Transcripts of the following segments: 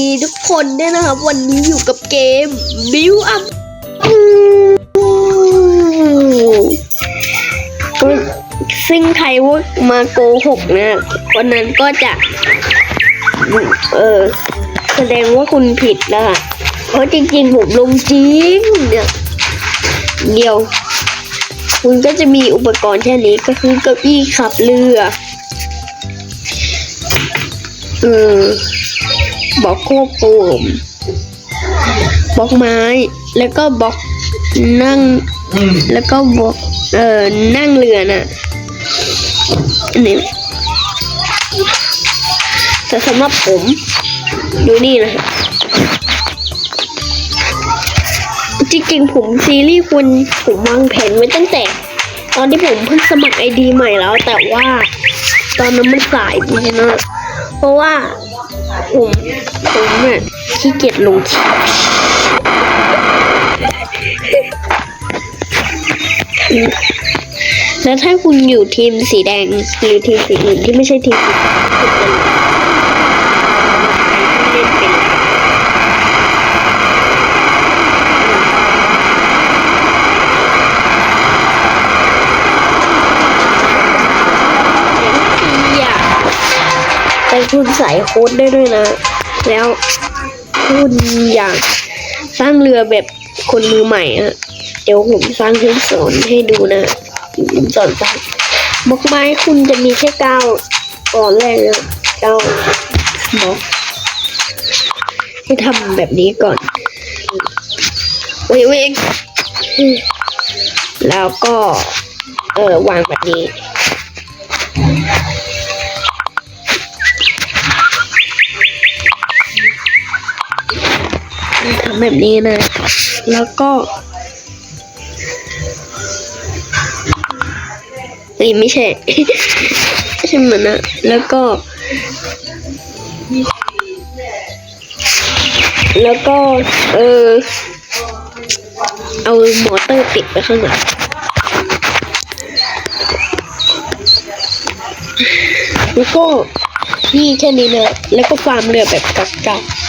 ดีทุกคนด้วยนะครับ วันนี้อยู่กับเกม Build Up ซึ่งใครว่ามาโกหกเนี่ยคนนั้นก็จะ เออแสดงว่าคุณผิดนะคะเพราะจริงๆผมลงจริงเนี่ยเดียว คุณก็จะมีอุปกรณ์แค่นี้ก็คือเก้าอี้ขับเรือเออ บล็อกควบคุมบล็อกไม้ แล้วก็บล็อกนั่ง แล้วก็บล็อกเอ่อนั่งเรือน่ะอันนี้แต่สำหรับผม ดูนี่นะฮะจริงๆผมซีรีส์คุณผมวางแผนไว้ตั้งแต่ ตอนที่ผมเพิ่งสมัครไอดีใหม่แล้ว แต่ว่า ตอนนั้นมันสายดีนะ เพราะว่าผมผมเนี่ยขี้เกียจลงคลิปแล้วถ้าคุณอยู่ทีมสีแดงหรือทีมสีอื่นที่ไม่ใช่ทีมสี แต่คุณใส่โค้ดได้ด้วยนะ แล้วคุณอยากสร้างเรือแบบคนมือใหม่อะเดี๋ยวผมสร้างคลิปสอนให้ดูนะผมสอนสร้างบล็อกไม้คุณจะมีแค่เก้าก่อนแรกนะเก้าบล็อกให้ทำแบบนี้ก่อนเว้ยเว้ยแล้วก็ เออวางแบบนี้ ทำแบบนี้นะแล้วก็เอ้ยไม่ใช่ไม่ใช่เหมือนนะแล้วก็ แล้วก็ เออ เอามอเตอร์ติดไปข้างหลังแล้วก็นี่แค่นี้นะ แล้วก็ฟาร์มเรือแบบกักๆ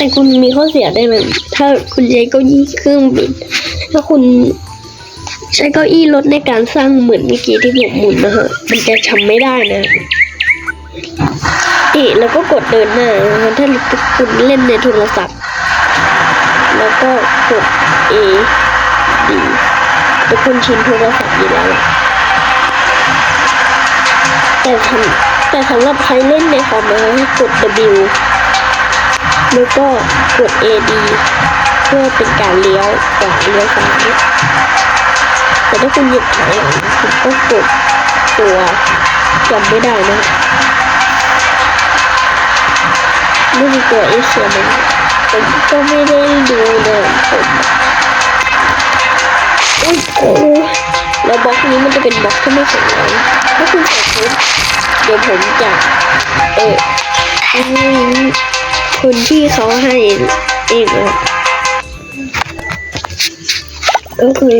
แต่คุณมีข้อเสียได้ไหมถ้าคุณใช้เก้าอี้เครื่องบินถ้าคุณใช้เก้าอี้รถในการสร้างเหมือนเมื่อกี้ที่ผมหมุนนะฮะ มันจะทำไม่ได้นะอีแล้วก็กดเดินหน้าถ้าคุณเล่นในโทรศัพท์ แล้วก็กด A D แต่คุณชินโทรศัพท์อยู่แล้วแต่ทำแต่สำหรับใครเล่นในคอมนะให้กด W แล้วก็กด AD เพื่อเป็นการเลี้ยวขวาเลี้ยวซ้ายแต่ถ้าคุณหยุดถอยหลังคุณก็กดตัวจำไม่ได้นะไม่มีตัวเอเชียมันผมก็ไม่ได้ดูเลยผมอุ้ยโอ้แล้วบล็อกนี้มันจะเป็นบล็อกที่ไม่แข็งแรงถ้าคุณใส่ชุดเดี๋ยวผมจะเออให้ คนที่เขาให้เองก็คือ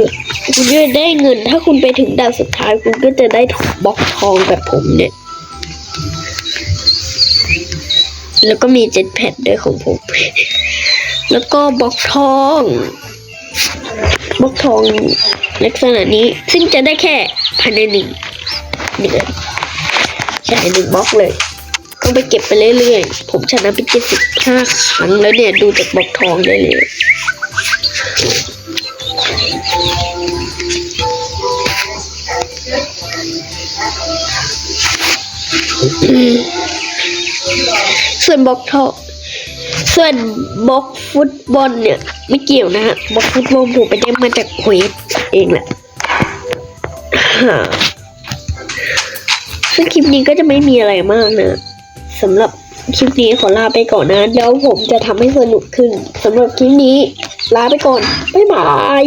คุณจะได้เงิน ถ้าคุณไปถึงด่านสุดท้าย คุณก็จะได้บล็อกทองแบบผมเนี่ย แล้วก็มีเจ็ตแพดด้วยของผม แล้วก็บล็อกทองบล็อกทองลักษณะนี้ ซึ่งจะได้แค่ภายในหนึ่งเดือนใช่หนึ่งบล็อกเลย ก็ไปเก็บไปเรื่อยๆ ผมชนะไปเจ็ดสิบห้าครั้งแล้วเนี่ย ดูจากบล็อกทองได้เลยส่วนบล็อกทองส่วนบล็อกฟุตบอลเนี่ย ไม่เกี่ยวนะฮะบล็อกฟุตบอลผมไปได้มาจากเควสเองแหละซึ่งคลิปนี้ก็จะไม่มีอะไรมากนะ สำหรับคลิปนี้ขอลาไปก่อนนะเดี๋ยวผมจะทำให้สนุกขึ้นสำหรับคลิปนี้ ลาไปก่อน บ๊ายบาย